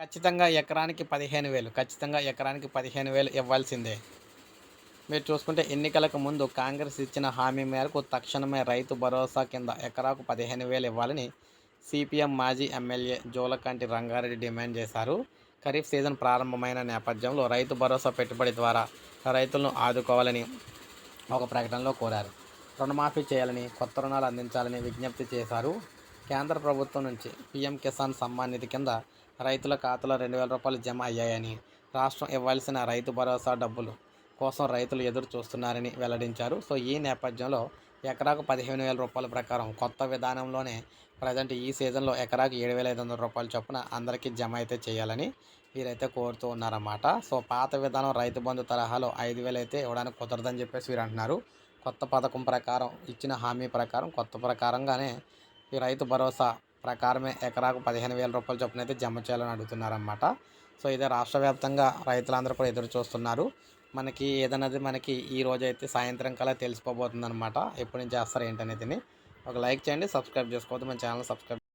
ఖచ్చితంగా ఎకరానికి పదిహేను వేలు. ఖచ్చితంగా ఎకరానికి పదిహేను వేలు ఇవ్వాల్సిందే. మీరు చూసుకుంటే ఎన్నికలకు ముందు కాంగ్రెస్ ఇచ్చిన హామీ మేరకు తక్షణమే రైతు భరోసా కింద ఎకరాకు పదిహేను వేలు ఇవ్వాలని సిపిఎం మాజీ ఎమ్మెల్యే జోలకంటి రంగారెడ్డి డిమాండ్ చేశారు. ఖరీఫ్ సీజన్ ప్రారంభమైన నేపథ్యంలో రైతు భరోసా పెట్టుబడి ద్వారా రైతులను ఆదుకోవాలని ఒక ప్రకటనలో కోరారు. రుణమాఫీ చేయాలని కొత్త రుణాలు అందించాలని విజ్ఞప్తి చేశారు. కేంద్ర ప్రభుత్వం నుంచి పీఎం కిసాన్ సమ్మాన్ నిధి కింద రైతుల ఖాతాలో రెండు వేల రూపాయలు జమ అయ్యాయని రాష్ట్రం ఇవ్వాల్సిన రైతు భరోసా డబ్బులు కోసం రైతులు ఎదురు చూస్తున్నారని వెల్లడించారు. సో ఈ నేపథ్యంలో ఎకరాకు పదిహేను వేల రూపాయల ప్రకారం కొత్త విధానంలోనే ప్రజెంట్ ఈ సీజన్లో ఎకరాకు ఏడు వేల ఐదు వందల రూపాయల చొప్పున అందరికీ జమ అయితే చేయాలని వీరైతే కోరుతూ ఉన్నారన్నమాట. సో పాత విధానం రైతు బంధు తరహాలో ఐదు వేలు అయితే ఇవ్వడానికి కుదరదని చెప్పేసి వీరు అంటున్నారు కొత్త పథకం ప్రకారం ఇచ్చిన హామీ ప్రకారం కొత్త ప్రకారంగానే ఈ రైతు భరోసా ప్రకారమే ఎకరాకు పదిహేను వేల రూపాయల చొప్పున అయితే జమ చేయాలని అడుగుతున్నారన్నమాట. సో ఇదే రాష్ట్ర వ్యాప్తంగా రైతులందరూ కూడా ఎదురు చూస్తున్నారు. మనకి ఏదన్నది మనకి ఈ రోజు అయితే సాయంత్రం కల్లా తెలిసిపోబోతుంది అనమాట ఎప్పటి నుంచి చేస్తారు ఏంటనేది ఒక లైక్ చేయండి సబ్స్క్రైబ్ చేసుకోవద్దు. మన ఛానల్ సబ్స్క్రైబ్